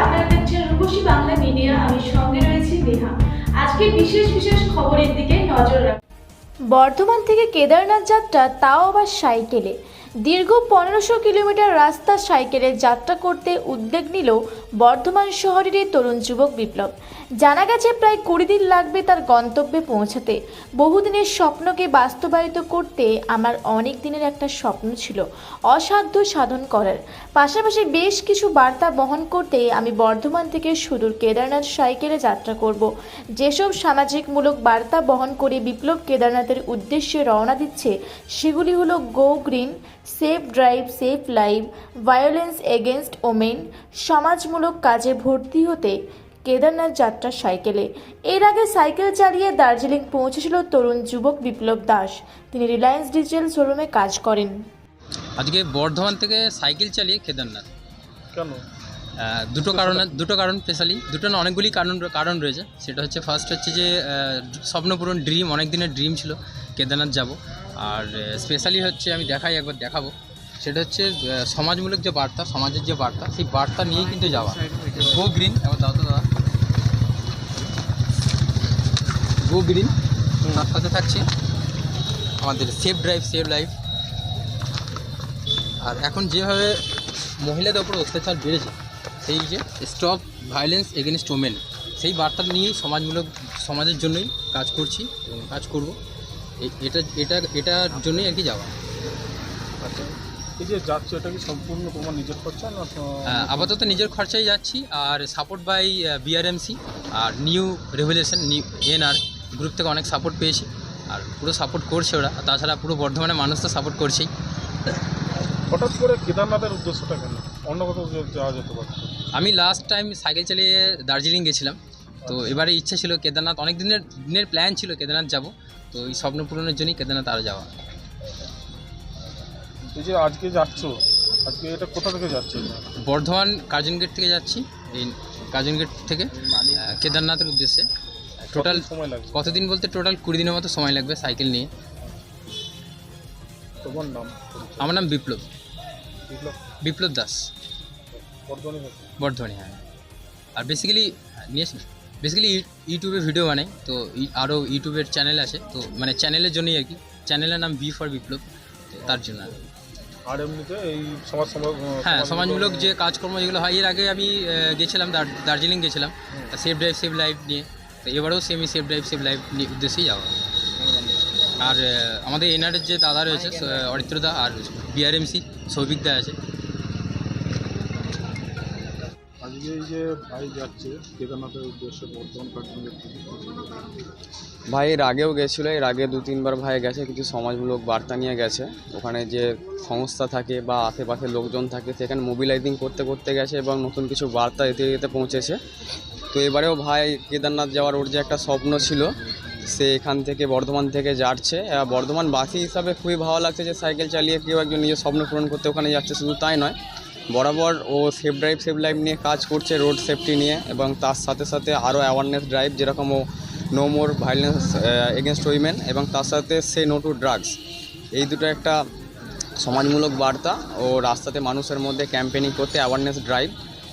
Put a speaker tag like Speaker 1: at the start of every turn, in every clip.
Speaker 1: আপনারা দেখছেন রূপসী বাংলা মিডিয়া, আমি সঙ্গে রয়েছি আজকে বিশেষ বিশেষ খবরের দিকে নজর রাখ বর্ধমান থেকে কেদারনাথ যাত্রা তাও আবার সাইকেলে। দীর্ঘ পনেরোশো কিলোমিটার রাস্তা সাইকেলে যাত্রা করতে উদ্যোগ নিল বর্ধমান শহরের তরুণ যুবক বিপ্লব। জানা গেছে প্রায় কুড়ি দিন লাগবে তার গন্তব্যে পৌঁছাতে। বহুদিনের স্বপ্নকে বাস্তবায়িত করতে আমার অনেক দিনের একটা স্বপ্ন ছিল, অসাধ্য সাধন করার। পাশাপাশি বেশ কিছু বার্তা বহন করতে আমি বর্ধমান থেকে সুদূর কেদারনাথ সাইকেলে যাত্রা করব। যেসব সামাজিকমূলক বার্তা বহন করে বিপ্লব কেদারনাথের উদ্দেশ্যে রওনা দিচ্ছে, সেগুলি হলো go green safe drive safe live violence against women সমাজমূলক কাজে ভর্তি হতে কেদারনাথ যাত্রা সাইকেলে। এর আগে সাইকেল চালিয়ে দার্জিলিং পৌঁছেছিল তরুণ যুবক বিপ্লব দাস। তিনি রিলায়েন্স ডিজিটাল শোরুমে কাজ করেন।
Speaker 2: আজকে বর্ধমান থেকে সাইকেল চালিয়ে কেদারনাথ।
Speaker 3: কেন?
Speaker 2: দুটো কারণ দুটো কারণ স্পেশালি। দুটো না অনেকগুলি কারণ কারণ রয়েছে। সেটা হচ্ছে ফার্স্ট হচ্ছে যে স্বপ্নপূরণ ড্রিম অনেক দিনের ড্রিম ছিল। কেদারনাথ যাব। আর স্পেশালি হচ্ছে আমি দেখাই, একবার দেখাবো। সেটা হচ্ছে সমাজমূলক যে বার্তা, সমাজের যে বার্তা, সেই বার্তা নিয়েই কিন্তু যাওয়া। গো গ্রিন এবার দাও তো দাদা। গো গ্রিন তার সাথে থাকছে আমাদের সেফ ড্রাইভ সেভ লাইফ আর এখন যেভাবে মহিলাদের ওপর অত্যাচার বেড়েছে, সেই যে স্টপ ভায়োলেন্স এগেনস্ট ওমেন সেই বার্তা নিয়েই সমাজমূলক, সমাজের জন্যই কাজ করছি এবং কাজ করব। এটা এটা এটার জন্যই আর কি যাওয়া।
Speaker 3: আচ্ছা এই যে যাচ্ছ এটা কি সম্পূর্ণ তোমার নিজের খরচা না তো-
Speaker 2: আপাতত নিজের খরচায় যাচ্ছি আর support by BRMC R new revolution new NR group থেকে অনেক সাপোর্ট পেয়েছি আর পুরো সাপোর্ট করছে ওরা তাছাড়া পুরো বর্ধমানের মানুষ তো সাপোর্ট করছেই।
Speaker 3: হঠাৎ করে কেদারনাথের উদ্দেশ্যটা কেন? অন্য কোথাও যাওয়া যেতে পারত
Speaker 2: আমি লাস্ট টাইম সাইকেল চালিয়ে দার্জিলিং গেছিলাম তো এবারে ইচ্ছা ছিল কেদারনাথ অনেক দিনের দিনের প্ল্যান ছিল কেদারনাথ যাব তো এই স্বপ্ন পূরণের জন্যই কেদারনাথ আর যাওয়া
Speaker 3: এই যে আজকে যাচ্ছ আজকে এটা কোথা থেকে যাচ্ছ?
Speaker 2: বর্ধমান কার্জন গেট থেকে যাচ্ছি এই কার্জন গেট থেকে কেদারনাথের উদ্দেশ্যে। টোটাল
Speaker 3: সময় লাগবে?
Speaker 2: কতদিন বলতে টোটাল কুড়ি দিনের মতো সময় লাগবে সাইকেল নিয়ে।
Speaker 3: তোমার নাম?
Speaker 2: আমার নাম বিপ্লব।
Speaker 3: বিপ্লব?
Speaker 2: বিপ্লব দাস।
Speaker 3: বর্ধমানে।
Speaker 2: বর্ধমানে হ্যাঁ। আর বেসিক্যালি নিয়েছি বেসিক্যালি ইউটিউবে ভিডিও বানাই তো আরও ইউটিউবের চ্যানেল আছে তো মানে চ্যানেলের জন্যই আর কি। চ্যানেলের নাম বি ফর বিপ্লব তো তার জন্য আর
Speaker 3: এমনিতে এই সমাজ
Speaker 2: হ্যাঁ সমাজমূলক যে কাজকর্ম যেগুলো হয় এর আগে আমি গেছিলাম দার্জিলিং গেছিলাম সেফ ড্রাইভ সেভ লাইফ নিয়ে তো এবারেও semi safe drive save life নিয়ে উদ্দেশ্যেই যাওয়া। আর আমাদের এনআরের যে দাদা রয়েছে অরিত্রদা আর বিআরএমসি সৌভিকদা আছে।
Speaker 3: ভাই
Speaker 4: এর আগেও গেছিল, এর আগে দু তিনবার ভাই গেছে, কিছু সমাজমূলক বার্তা নিয়ে গেছে। ওখানে যে সংস্থা থাকে বা আশেপাশে লোকজন থাকে, সেখানে মোবিলাইজিং করতে করতে গেছে এবং নতুন কিছু বার্তা এতে এতে পৌঁছেছে। তো এবারেও ভাই, কেদারনাথ যাওয়ার ওর যে একটা স্বপ্ন ছিল, সে এখান থেকে বর্ধমান থেকে যাচ্ছে। বর্ধমানবাসী হিসাবে খুবই ভালো লাগছে যে সাইকেল চালিয়ে কেউ একজন নিজের স্বপ্ন পূরণ করতে ওখানে যাচ্ছে, শুধু তাই নয় বরাবর ও সেফ ড্রাইভ সেফ লাইফ নিয়ে কাজ করছে রোড সেফটি নিয়ে এবং তার সাথে সাথে আরও অ্যাওয়ারনেস ড্রাইভ যেরকম ও no more violence against women এবং তার সাথে সে নো টু ড্রাগস এই দুটো একটা সমাজমূলক বার্তা ও রাস্তাতে মানুষের মধ্যে ক্যাম্পেনিং করতে অ্যাওয়ারনেস ড্রাইভ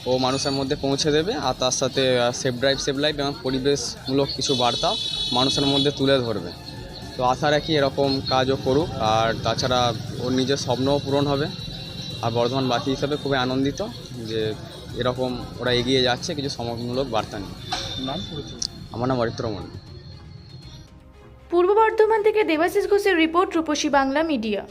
Speaker 4: ও মানুষের মধ্যে পৌঁছে দেবে আর তার সাথে সেফ ড্রাইভ সেফ লাইফ এবং পরিবেশমূলক কিছু বার্তা মানুষের মধ্যে তুলে ধরবে। তো আশা রাখি এরকম কাজও করুক আর তাছাড়া ওর নিজের স্বপ্নও পূরণ হবে। আর বর্ধমানবাসী হিসাবে খুবই আনন্দিত যে এরকম ওরা এগিয়ে যাচ্ছে কিছু সমাজমূলক বার্তা নিয়ে।
Speaker 3: নাম
Speaker 4: আমার নাম অরিত্র মণ্ডল।
Speaker 1: পূর্ব বর্ধমান থেকে দেবাশিস ঘোষের রিপোর্ট রূপসী বাংলা মিডিয়া।